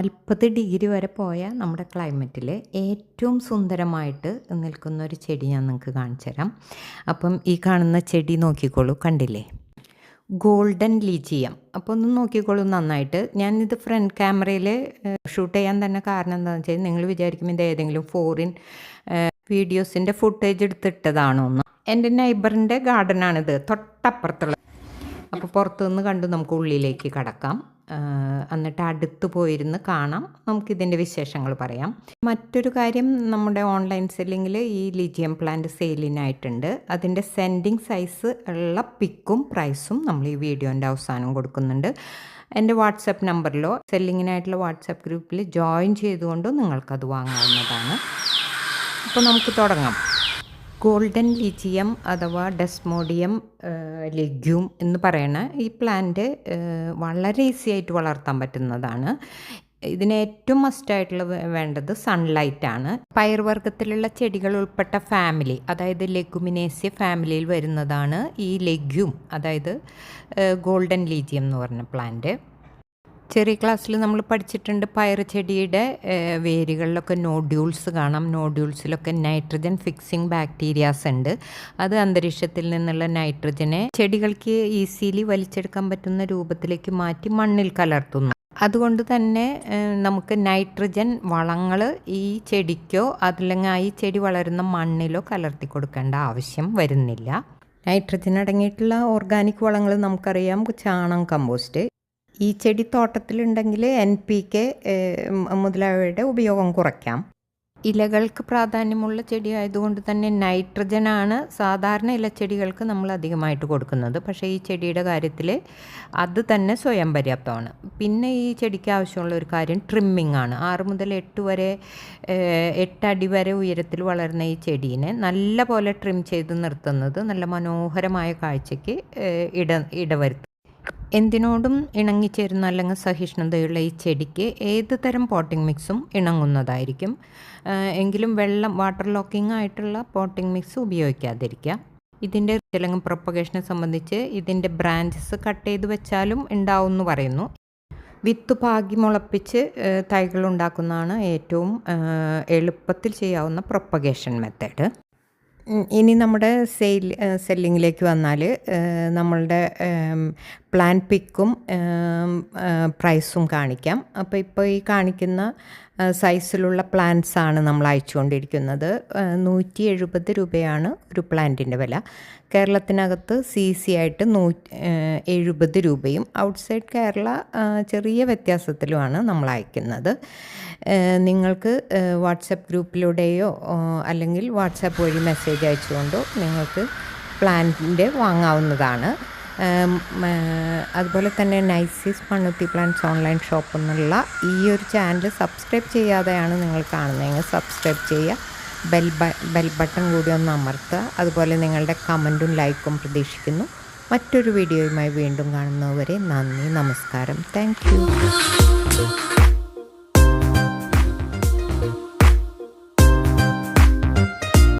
നാൽപ്പത് ഡിഗ്രി വരെ പോയ നമ്മുടെ ക്ലൈമറ്റിൽ ഏറ്റവും സുന്ദരമായിട്ട് നിൽക്കുന്ന ഒരു ചെടി ഞാൻ നിങ്ങൾക്ക് കാണിച്ചു തരാം അപ്പം ഈ കാണുന്ന ചെടി നോക്കിക്കോളൂ കണ്ടില്ലേ? ഗോൾഡൻ ലീജിയം. അപ്പോൾ ഒന്ന് നോക്കിക്കോളൂ നന്നായിട്ട്. ഞാനിത് ഫ്രണ്ട് ക്യാമറയിൽ ഷൂട്ട് ചെയ്യാൻ തന്നെ കാരണം എന്താണെന്ന് വെച്ചാൽ നിങ്ങൾ വിചാരിക്കും ഇത് ഏതെങ്കിലും ഫോറിൻ വീഡിയോസിന്റെ ഫുട്ടേജ് എടുത്തിട്ടതാണോ എന്ന്. എന്റെ നൈബറിന്റെ ഗാർഡനാണിത് തൊട്ടപ്പുറത്തുള്ള. അപ്പോൾ പുറത്തുനിന്ന് കണ്ടു നമുക്ക് ഉള്ളിലേക്ക് കടക്കാം. എന്നിട്ട് അടുത്ത് പോയിരുന്ന് കാണാം. നമുക്കിതിന്റെ വിശേഷങ്ങൾ പറയാം. മറ്റൊരു കാര്യം നമ്മുടെ ഓൺലൈൻ സെല്ലിങ്ങിൽ ഈ ലിജിയം പ്ലാന്റ് സെയിലിനായിട്ടുണ്ട്. അതിന്റെ സെൻഡിങ് സൈസ് ഉള്ള പിക്കും പ്രൈസും നമ്മൾ ഈ വീഡിയോന്റെ അവസാനം കൊടുക്കുന്നുണ്ട്. എന്റെ വാട്സപ്പ് നമ്പറിലോ സെല്ലിങ്ങിനായിട്ടുള്ള വാട്സപ്പ് ഗ്രൂപ്പിൽ ജോയിൻ ചെയ്തുകൊണ്ട് നിങ്ങൾക്കത് വാങ്ങാവുന്നതാണ്. അപ്പോൾ നമുക്ക് തുടങ്ങാം. ഗോൾഡൻ ലിജിയം അഥവാ ഡെസ്മോഡിയം ലെഗ്യൂം എന്ന് പറയുന്ന ഈ പ്ലാന്റ് വളരെ ഈസി ആയിട്ട് വളർത്താൻ പറ്റുന്നതാണ്. ഇതിന് ഏറ്റവും മസ്റ്റായിട്ടുള്ള വേണ്ടത് സൺലൈറ്റ് ആണ്. പയർവർഗത്തിലുള്ള ചെടികൾ ഉൾപ്പെട്ട ഫാമിലി അതായത് ലെഗുമിനേസ്യ ഫാമിലിയിൽ വരുന്നതാണ് ഈ ലെഗ്യൂം അതായത് ഗോൾഡൻ ലീജിയം എന്ന് പറഞ്ഞ പ്ലാന്റ് ചെറിയ ക്ലാസ്സിൽ നമ്മൾ പഠിച്ചിട്ടുണ്ട് പയർ ചെടിയുടെ വേരുകളിലൊക്കെ നോഡ്യൂൾസ് കാണാം. നോഡ്യൂൾസിലൊക്കെ നൈട്രജൻ ഫിക്സിംഗ് ബാക്ടീരിയാസ് ഉണ്ട്. അത് അന്തരീക്ഷത്തിൽ നിന്നുള്ള നൈട്രജനെ ചെടികൾക്ക് ഈസിലി വലിച്ചെടുക്കാൻ പറ്റുന്ന രൂപത്തിലേക്ക് മാറ്റി മണ്ണിൽ കലർത്തുന്നു. അതുകൊണ്ട് തന്നെ നമുക്ക് നൈട്രജൻ വളങ്ങൾ ഈ ചെടിക്കോ അതല്ലെങ്കിൽ ഈ ചെടി വളരുന്ന മണ്ണിലോ കലർത്തി കൊടുക്കേണ്ട ആവശ്യം വരുന്നില്ല. നൈട്രജൻ അടങ്ങിയിട്ടുള്ള ഓർഗാനിക് വളങ്ങൾ നമുക്കറിയാം. ചാണകം കമ്പോസ്റ്റ് ഈ ചെടി തോട്ടത്തിലുണ്ടെങ്കിൽ എൻ പി കെ മുതലായവയുടെ ഉപയോഗം കുറയ്ക്കാം. ഇലകൾക്ക് പ്രാധാന്യമുള്ള ചെടി ആയതുകൊണ്ട് തന്നെ നൈട്രജനാണ് സാധാരണ ഇലച്ചെടികൾക്ക് നമ്മൾ അധികമായിട്ട് കൊടുക്കുന്നത്. പക്ഷേ ഈ ചെടിയുടെ കാര്യത്തിൽ അത് തന്നെ സ്വയം പര്യാപ്തമാണ്. പിന്നെ ഈ ചെടിക്ക് ആവശ്യമുള്ള ഒരു കാര്യം ട്രിമ്മിംഗ് ആണ്. ആറ് മുതൽ എട്ട് വരെ എട്ടടി വരെ ഉയരത്തിൽ വളരുന്ന ഈ ചെടീനെ നല്ല പോലെ ട്രിം ചെയ്ത് നിർത്തുന്നത് നല്ല മനോഹരമായ കാഴ്ചയ്ക്ക് ഇട ഇടവരുത്തും എന്തിനോടും ഇണങ്ങിച്ചേരുന്ന അല്ലെങ്കിൽ സഹിഷ്ണുതയുള്ള ഈ ചെടിക്ക് ഏത് തരം പോട്ടിംഗ് മിക്സും ഇണങ്ങുന്നതായിരിക്കും. എങ്കിലും വെള്ളം വാട്ടർ ലോക്കിംഗ് ആയിട്ടുള്ള പോട്ടിംഗ് മിക്സ് ഉപയോഗിക്കാതിരിക്കുക. ഇതിന്റെ ചിലങ്ങ് പ്രൊപ്പഗേഷനെ സംബന്ധിച്ച് ഇതിന്റെ ബ്രാഞ്ചസ് കട്ട് ചെയ്ത് വെച്ചാലും ഉണ്ടാവും എന്ന് പറയുന്നു. വിത്ത് പാകി മുളപ്പിച്ച് തൈകൾ ഉണ്ടാക്കുന്നതാണ് ഏറ്റവും എളുപ്പത്തിൽ ചെയ്യാവുന്ന പ്രൊപ്പഗേഷൻ മെത്തേഡ് ഇനി നമ്മുടെ സെയിൽ സെല്ലിങ്ങിലേക്ക് വന്നാൽ നമ്മളുടെ പ്ലാൻ പിക്കും പ്രൈസും കാണിക്കാം. അപ്പോൾ ഇപ്പോൾ ഈ കാണിക്കുന്ന സൈസിലുള്ള പ്ലാന്റ്സ് ആണ് നമ്മൾ അയച്ചുകൊണ്ടിരിക്കുന്നത്. നൂറ്റി എഴുപത് രൂപയാണ് ഒരു പ്ലാന്റിന്റെ വില. കേരളത്തിനകത്ത് സി സി ആയിട്ട് നൂ എഴുപത് രൂപയും ഔട്ട്സൈഡ് കേരള ചെറിയ വ്യത്യാസത്തിലുമാണ് നമ്മൾ അയക്കുന്നത്. നിങ്ങൾക്ക് വാട്സപ്പ് ഗ്രൂപ്പിലൂടെയോ അല്ലെങ്കിൽ വാട്സപ്പ് വഴി മെസ്സേജ് അയച്ചുകൊണ്ടോ നിങ്ങൾക്ക് പ്ലാന്റിന്റെ വാങ്ങാവുന്നതാണ്. അതുപോലെ തന്നെ നൈസിസ് മണ്ണുത്തി പ്ലാന്റ്സ് ഓൺലൈൻ ഷോപ്പ് എന്നുള്ള ഈ ഒരു ചാനൽ സബ്സ്ക്രൈബ് ചെയ്യാതെയാണ് നിങ്ങൾ കാണുന്നതെങ്കിൽ സബ്സ്ക്രൈബ് ചെയ്യുക. ബെൽ ബെൽ ബട്ടൺ കൂടി ഒന്ന് അമർത്തുക. അതുപോലെ നിങ്ങളുടെ കമന്റും ലൈക്കും പ്രതീക്ഷിക്കുന്നു. മറ്റൊരു വീഡിയോയുമായി വീണ്ടും കാണുന്നവരെ നന്ദി നമസ്കാരം. താങ്ക്